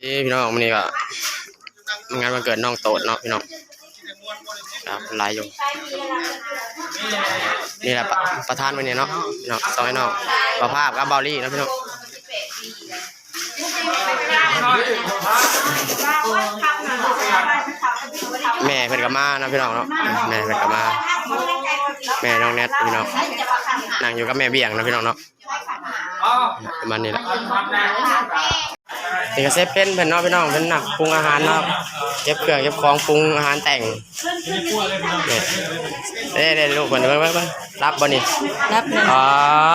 เอ้พี่น้องมันนี่ก็งานวันเกิดน้องโตดเนาะพี่น้องครับลายอยู่นี่แหละประธานวันนี้เนาะพี่น้องซอยน้องประภาพกับบอลลี่นะพี่น้องแม่เพิ่นก็มาเนาะพี่น้องเนาะแม่เพิ่นก็มา แม่น้องแนทพี่น้องนั่งอยู่กับแม่เบี้ยงนะพี่น้องเนาะประมาณนี้แหละ นี่ก็เซฟเป็นเพิ่นเนาะพี่น้องเพิ่นนักปรุงอาหารเนาะเก็บเครื่องเก็บของปรุงอาหารแต่งนี่เด้ๆลูกเพิ่นเบิ่งเบิ่งเบิ่งรับบ่นี่รับเลยอ๋อ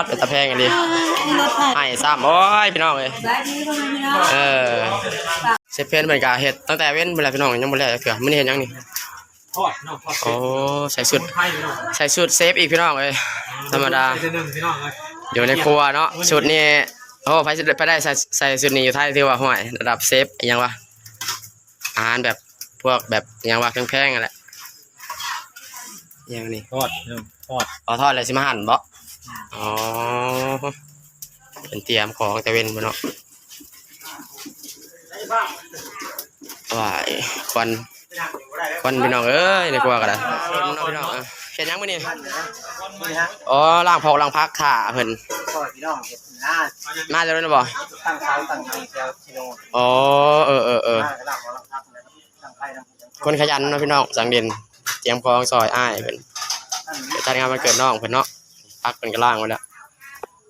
เป็นตะแพงกันดีรถไฟให้ซ้ำโอ้ยพี่น้องเอ้ยได้ดีพ่อแม่พี่น้องเออเซฟเป็นเพิ่นก็เฮ็ดตั้งแต่เว้นพุ่นแหละพี่น้องยังบ่แล้วเกือมื้อนี้เฮ็ดหยังนี่ทอดเนาะทอดโอ้ใส่ชุดไทยเนาะใส่ชุดเซฟอีกพี่น้องเอ้ยธรรมดาไปเดินพี่น้องเลยอยู่ในครัวเนาะชุดนี้ โอ้ไปไปได้ใส่ใส่ชุดนี้อยู่ไทยถือว่าห่วยระดับเซฟอหยังวะอาหารแบบพวกแบบอหยังวะแพงๆนั่นแหละอหยังนี่ทอดเนาะทอดเอาทอดอะไรสิมาหั่นบ่อ๋อเป็นเตรียมของแต่เว้นบ่เนาะว้ายควันควันพี่น้องเอ้ยในครัวก็ได้เนาะพี่น้องเออเฮ็ดหยังมื้อนี้อ๋อล้างพอกล้างพักขาเพิ่น ก็พี่น้องเห็ดหน้ามาแล้วนะบ่ตั้งเท้าตั้งไทยเซลชิโนอ๋อเออเออเออหน้ากระดาษของเราพักนะครับตั้งไทยนะคนขยันเนาะพี่น้องสังเด่นเตรียมของซอยอ้ายเพิ่นไปจัดงานวันเกิดน้องเพิ่นเนาะพักเพิ่นก็ล่างไว้แล้ว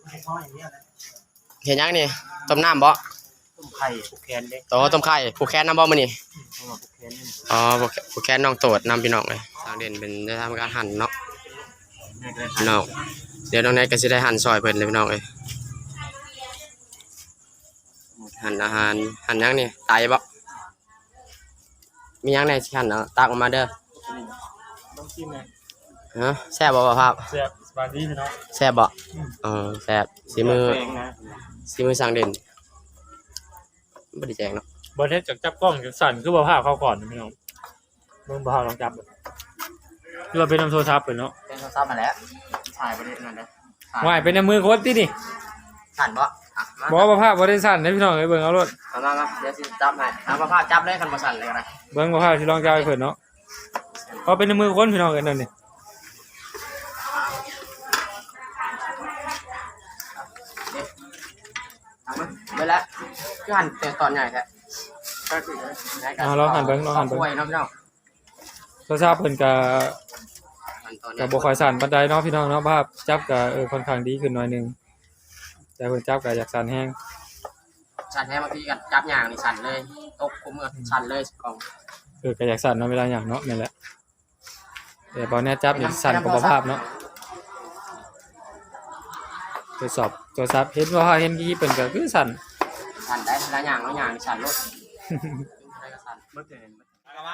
ให้เขาอย่างนี้นะเห็นยังนี่ต้มน้ำบ่ต้มไข่ผูกแขนเด็กโตต้มไข่ผู้แค้นน้ำบ่มื้อนี้เอามาผูกแขนนี่อ๋อผู้แค้นผู้แค้นน้องโตดนำพี่น้องเลยสังเด่นเป็นได้ทำการหั่นเนาะแม่ก็เลยพี่น้อง เดี๋ยวน้องแนทก็สิได้หั่นซอยเพิ่นเลยพี่น้องเอ้ยหั่นอาหารหั่นยังนี่ไตบ่มียังในสิหั่นเนาะตักออกมาเด้อต้องชิมไงฮะแซ่บบ่บ่ภาพแซ่บสบายดีพี่น้องแซ่บบ่เออแซ่บสีมือแพงนะสีมือสังเด่นบ่ได้แจงเนาะบอลเทสจากจับกล้องจากสั่นคือบ่ภาพเข้าก่อนนะพี่น้องเบิ่งบ่ภาพลองจับคือว่าเป็นน้ำโทรศัพท์เปิดเนาะเป็นโทรศัพท์มาแล้ว ถ่ายไปได้นั่นนะว่ายเป็นในมือโค้ดที่นี่สั่นบ่อะมาบอกว่าภาพบ่ได้สั่นนะพี่น้องเอ้ยเบิ่งเอารถเอามามาเดี๋ยวสิจับให้เอามาพาจับเลยคันมาสั่นเลยก็ได้เบิ่งบ่ภาพที่ลองจับให้เพิ่นเนาะเพราะเป็นในมือคนพี่น้องเอ้ยนั่นนี่เอามาไปแล้วคือหั่นแต่ตอนใหญ่แท้ก็คือได้กันอ่าลองหันเบิ่งลองหันกเบิ่งล้วยเนาะพี่น้องโทรศัพท์เพิ่นก็หั่น ตอนก็บ่ค่อยสั่นปานใดเนาะพี่น้องเนาะภาพจับก็เออค่อนข้างดีขึ้นหน่อยหนึงแต่เพิ่นจับก็อยากสั่นแฮงสั่นแท้บางทีกันจับอย่างนี่สั่นเลยตกคุมเงสั่นเลยกล่องเออก็อยากสั่นเนาะเวลาอย่างเนาะนั่นแหละแต่บอลเนี่ยจับนี่สั่นกว่าภาพเนาะตรวจสอบโทรศัพท์เห็นว่าเห็นกี่เป็นก็คือสั่น สั่นได้หลายอย่างหลายอย่างนี่สั่นรถ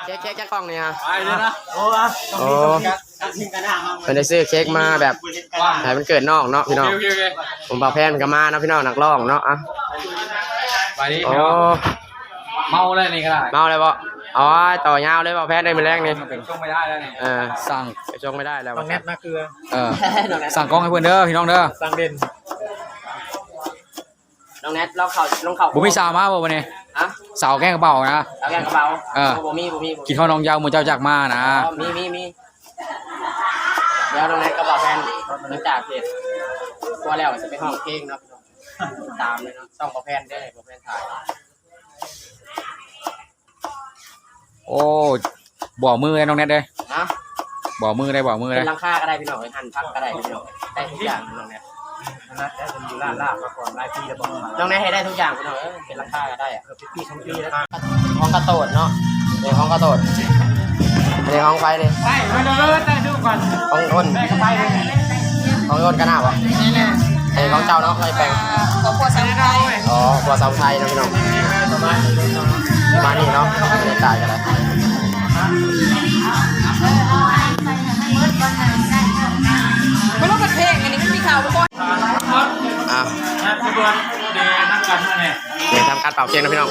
เค้กเค้กแค่กล่องนี่ฮะ ไปเลยนะโอ้ยโอ้ ทิ้งกระดาษมาเพิ่นได้ซื้อเค้กมาแบบให้มันเกิดน้องเนาะพี่น้อง ผมบ่าวแพนก็มาเนาะพี่น้องนักร้องเนาะอะไปนี้โอ้เมาแล้วนี่ก็ได้เมาเลยบ่อ๋อต่อยาวเลยบ่าวแพนได้มื้อแรกนี่เป็นช่วงไม่ได้แล้วนี่เออสั่งไปชงไม่ได้แล้วต้องแนบหน้าเกลือเออสั่งกล้องให้เพื่อนเด้อพี่น้องเด้อสั่งเด่นน้องแนทเราเข่าลงเข่าผมมีสาวมาบ่วันนี้ฮะสาวแกล้งกระเป๋านะแล้วแกงกระเป๋าเออบ่มีบ่มีบ่มีกินข้าวน้องยาวหมือเจ้าจากมานะอ๋อมีมีมี เดี๋ยวน้องแนทก็บอกแฟนหลังจากเพจกลัวแล้วจะไปห้องเพลงเนาะพี่น้องตามเลยเนาะช่องบอกแฟนได้บอกแฟนถ่ายโอ้บ่อมือเลยน้องแนทเด้อนะบ่อมือได้บ่อมือเป็ได้นลังค่าก็ได้พี่น้องเป็นหั่นพักก็ได้พี่น้องได้ทุกอย่างน้องแนทนะแต่ผมอยู่ล่าล่ามาก่อนหลายปีแล้วบอกน้องแนทให้ได้ทุกอย่างพี่น้องเออเป็นลังค่าก็ได้อะเออปีสองปีแล้วห้องกระโตดเนาะนี่ห้องกระโตด นี่ห้องไฟนี่ไปมาดูเลยแต่ดูก่อนห้องอ้นไปเลยห้องอ้นกันหน้าบ่นี่ของเจ้าเนาะไม่แปลงของพ่อสามไทยอ๋อครัวสาวไทยเนาะพี่น้องมานี่เนาะบรรยากาศกันเลยมันต้องเป็นเพลงอันนี้มันมีข่าวบ่อยอะนะทุกคนเดนั่งกันมาเนี่ยเดี๋ยวทำการเป่าเค้กนะพี่น้อง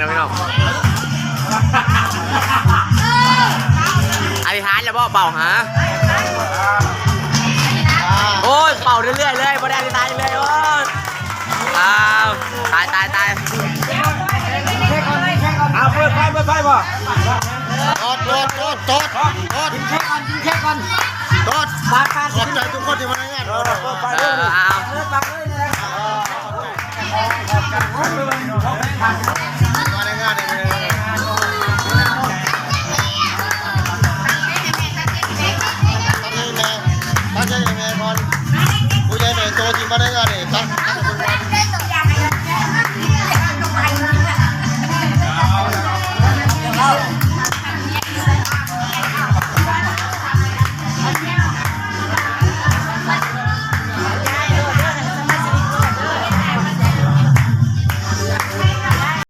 นะพี่น้องอธิษฐานแล้วบ่เป่าหาโอ้ยเป่าเรื่อยๆเลยบ่ได้อธิษฐานเลยโอ้ยอ้าวตายตายตายเอาเปิดไฟเปิดไฟบ่โทษโทษโทษโทษโทษกินแค่ก่อนกินแค่ก่อนโทษขอบใจทุกคนที่มาในงานโทษโทษเออเอาโ